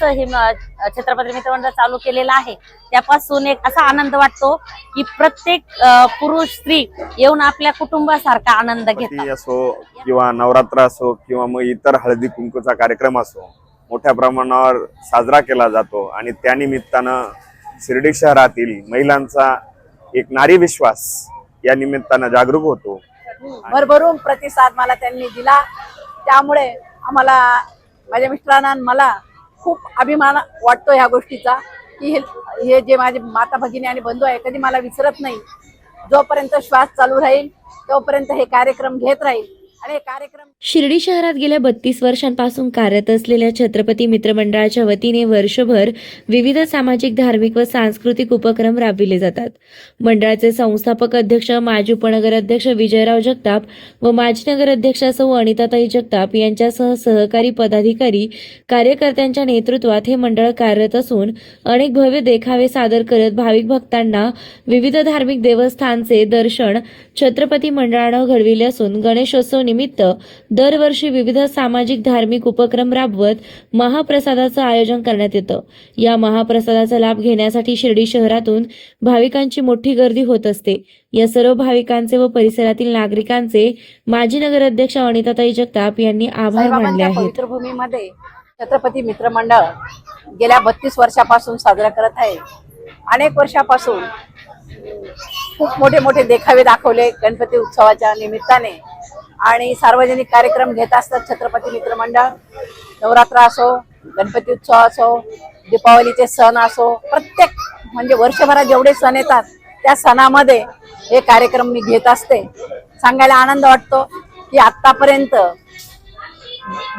जेव्हापासून हे छत्रपती मित्रमंडळ चालू केलेलं आहे. त्यापासून एक असा आनंद वाटतो की प्रत्येक पुरुष स्त्री येऊन आपल्या कुटुंबासारखा आनंद घेतात. गणपती असो किंवा नवरात्र असो किंवा मग इतर हळदी कुंकूचा कार्यक्रम असो मोठ्या प्रमाणावर साजरा केला जातो आणि त्यानिमित्तानं शिर्डी शहरातील महिलांचा एक नारी विश्वास या निमित्तानं जागरूक होतो. भरभरून प्रतिसाद मला त्यांनी दिला. त्यामुळे आम्हाला माझ्या मिस्टरांना मला खूप अभिमान वाटतो ह्या गोष्टीचा की हे हे जे माझे माता भगिनी आणि बंधू आहे कधी मला विसरत नाही. जोपर्यंत श्वास चालू राहील तोपर्यंत हे कार्यक्रम घेत राहील. शिर्डी शहरात गेल्या बत्तीस वर्षांपासून कार्यरत असलेल्या छत्रपती मित्रमंडळाच्या वतीने वर्षभर विविध सामाजिक धार्मिक व सांस्कृतिक उपक्रम राबविले जातात. मंडळाचे संस्थापक अध्यक्ष माजी उपनगर अध्यक्ष विजयराव जगताप व माजी नगर अध्यक्षा सौ अनिताताई जगताप यांच्यासह सहकारी पदाधिकारी कार्यकर्त्यांच्या नेतृत्वात हे मंडळ कार्यरत असून अनेक भव्य देखावे सादर करत भाविक भक्तांना विविध धार्मिक देवस्थानचे दर्शन छत्रपती मंडळानं घडविले असून गणेशोत्सव निमित्त दरवर्षी विविध सामाजिक धार्मिक उपक्रम राबवत महाप्रसादाचं आयोजन करण्यात येतं. या महाप्रसादाचा लाभ घेण्यासाठी शिर्डी शहरातून भाविकांची मोठी गर्दी होत असते. या सर्व भाविकांचे व परिसरातील नागरिकांचे माजी नगराध्यक्ष अनिताताई जगताप यांनी आभार मानले आहेत. भूमीमध्ये छत्रपती मित्रमंडळ गेल्या बत्तीस वर्षापासून साजरा करत आहे. अनेक वर्षापासून खूप मोठे मोठे देखावे दाखवले गणपती उत्सवाच्या निमित्ताने. आणि सार्वजनिक कार्यक्रम घेत असतात छत्रपती मित्रमंडळ. नवरात्र असो गणपती उत्सव असो दीपावलीचे सण असो प्रत्येक म्हणजे वर्षभरात जेवढे सण येतात त्या सणामध्ये हे कार्यक्रम मी घेत असते. सांगायला आनंद वाटतो की आतापर्यंत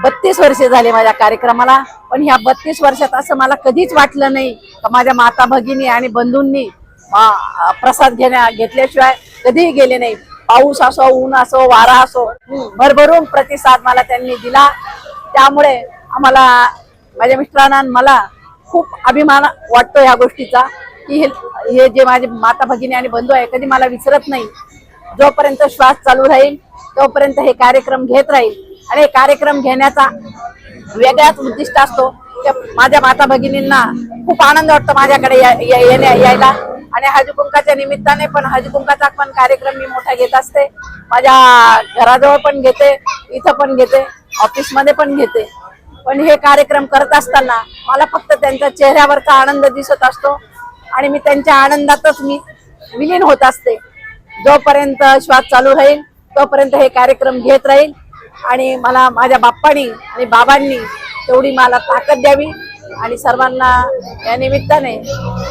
बत्तीस वर्षे झाले माझ्या कार्यक्रमाला पण ह्या बत्तीस वर्षात असं मला कधीच वाटलं नाही का माझ्या माता भगिनी आणि बंधूंनी प्रसाद घेण्या घेतल्याशिवाय कधीही गेले नाही पाऊस असो ऊन असो वारा असो भरभरून प्रतिसाद मला त्यांनी दिला. त्यामुळे आम्हाला माझ्या मिस्टरांना मला खूप अभिमान वाटतो ह्या गोष्टीचा की हे हे जे माझे माता भगिनी आणि बंधू आहे कधी मला विसरत नाही. जोपर्यंत श्वास चालू राहील तोपर्यंत हे कार्यक्रम घेत राहील. आणि हे कार्यक्रम घेण्याचा वेगळाच उद्दिष्ट असतो. माझ्या माता भगिनींना खूप आनंद वाटतो माझ्याकडे या- या- यायला. आणि हजकुंकाच्या निमित्ताने पण हजकुंकाचा पण कार्यक्रम मी मोठा घेत असते. माझ्या घराजवळ पण घेते इथं पण घेते ऑफिसमध्ये पण घेते. पण हे कार्यक्रम करत असताना मला फक्त त्यांच्या चेहऱ्यावरचा आनंद दिसत असतो आणि मी त्यांच्या आनंदातच मी विलीन होत असते. जोपर्यंत श्वास चालू राहील तोपर्यंत हे कार्यक्रम घेत राहील आणि मला माझ्या बाप्पानी आणि बाबांनी तेवढी मला ताकद द्यावी. आणि सर्वांना या निमित्ताने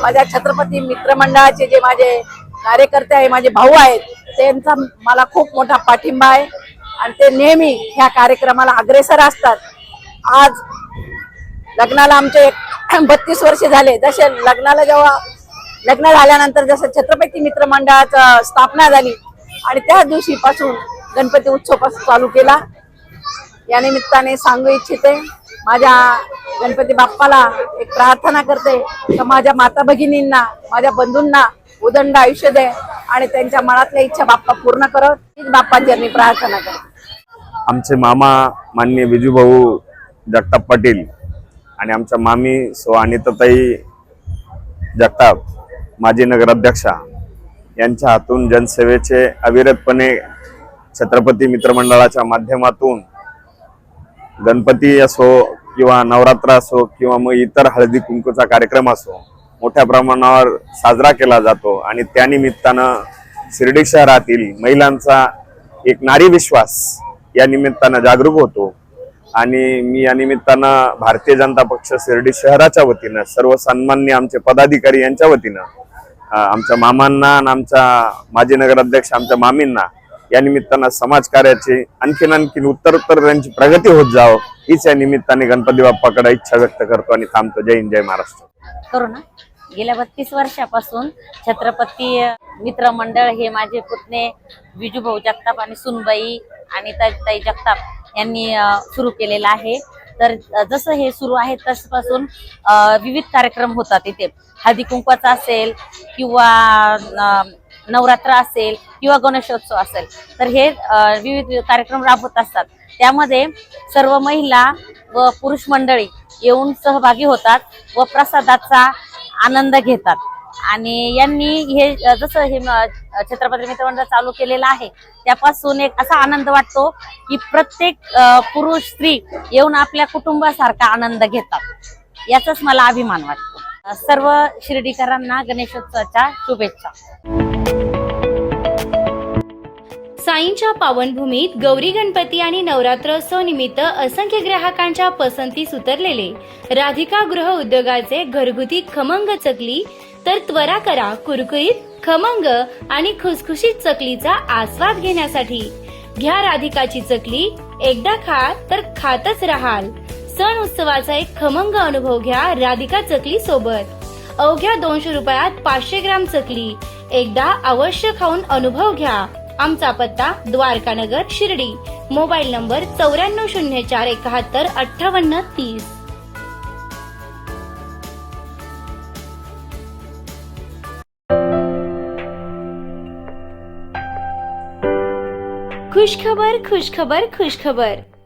माझ्या छत्रपती मित्रमंडळाचे जे माझे कार्यकर्ते आहे माझे भाऊ आहेत त्यांचा मला खूप मोठा पाठिंबा आहे. आणि ते नेहमी ह्या कार्यक्रमाला अग्रेसर असतात. आज लग्नाला आमचे बत्तीस वर्ष झाले. जसे लग्नाला जेव्हा लग्न झाल्यानंतर जसं छत्रपती मित्रमंडळाचं स्थापना झाली आणि त्या दिवशीपासून गणपती उत्सव चालू केला. या निमित्ताने सांगू इच्छिते माझ्या गणपती बाप्पाला एक प्रार्थना करते का माझ्या माता भगिनींना माझ्या बंधूंना उदंड आयुष्य दे आणि त्यांच्या मनातल्या इच्छा बाप्पा पूर्ण करत हीच बाप्पाची प्रार्थना करते. आमचे मामा मान्य विजूभाऊ जगताप पाटील आणि आमच्या मामी सो अनिताताई जगताप माजी नगराध्यक्षा यांच्या हातून जनसेवेचे अविरतपणे छत्रपती मित्रमंडळाच्या माध्यमातून गणपती असो किंवा नवरात्र असो किंवा मग इतर हळदी कुंकूचा कार्यक्रम असो मोठ्या प्रमाणावर साजरा केला जातो आणि त्यानिमित्तानं शिर्डी शहरातील महिलांचा एक नारी विश्वास या निमित्तानं जागरूक होतो. आणि मी या निमित्तानं भारतीय जनता पक्ष शिर्डी शहराच्या वतीनं सर्व सन्मान्य आमचे पदाधिकारी यांच्या वतीनं आमच्या मामांना आणि आमच्या माजी नगराध्यक्ष आमच्या मामींना या निमित्तानं समाजकार्याची आणखीन आणखीन उत्तरोत्तर त्यांची प्रगती होत जावं. हीच या निमित्ताने गणपती बाप्पाकडे इच्छा व्यक्त करतो आणि थांबतो. जय हिंद जय महाराष्ट्र. करू ना गेल्या बत्तीस वर्षापासून छत्रपती मित्र मंडळ हे माझे पुतणे विजूभाऊ जगताप आणि सुनबाई आणि ताई ताई जगताप यांनी सुरू केलेलं आहे. तर जसं हे सुरू आहे तसपासून विविध कार्यक्रम होतात इथे. हळदी कुंकवाचा असेल किंवा नवरात्र असेल किंवा गणेशोत्सव असेल तर हे विविध कार्यक्रम राबवत असतात. त्यामध्ये सर्व महिला व पुरुष मंडळी येऊन सहभागी होतात व प्रसादाचा आनंद घेतात. आणि यांनी हे जसं हे छत्रपती मित्रमंडळ चालू केलेलं आहे त्यापासून एक असा आनंद वाटतो की प्रत्येक पुरुष स्त्री येऊन आपल्या कुटुंबासारखा आनंद घेतात. याचाच मला अभिमान वाटतो. सर्व शिर्डीकरांना गणेशोत्सवाच्या शुभेच्छा. साईंच्या पावनभूमीत गौरी गणपती आणि नवरात्रोत्सव निमित्त असंख्य ग्राहकांच्या पसंतीस उतरलेले राधिका गृह उद्योगाचे घरगुती खमंग चकली तर त्वरा करा कुरकुरीत खमंग आणि खुसखुशीत चकलीचा आस्वाद घेण्यासाठी. घ्या राधिकाची चकली एकदा खा तर खातच राहाल. सण उत्सवाचा एक खमंग अनुभव घ्या राधिका चकली सोबत. अवघ्या दोनशे रुपयात पाचशे ग्राम चकली. एकदा अवश्य खाऊन अनुभव घ्या. आमचा पत्ता द्वारकानगर शिर्डी. मोबाईल नंबर चौऱ्याण्णव शून्य चार एकाहत्तर अठ्ठावन्न तीस. खुशखबर खुशखबर खुशखबर.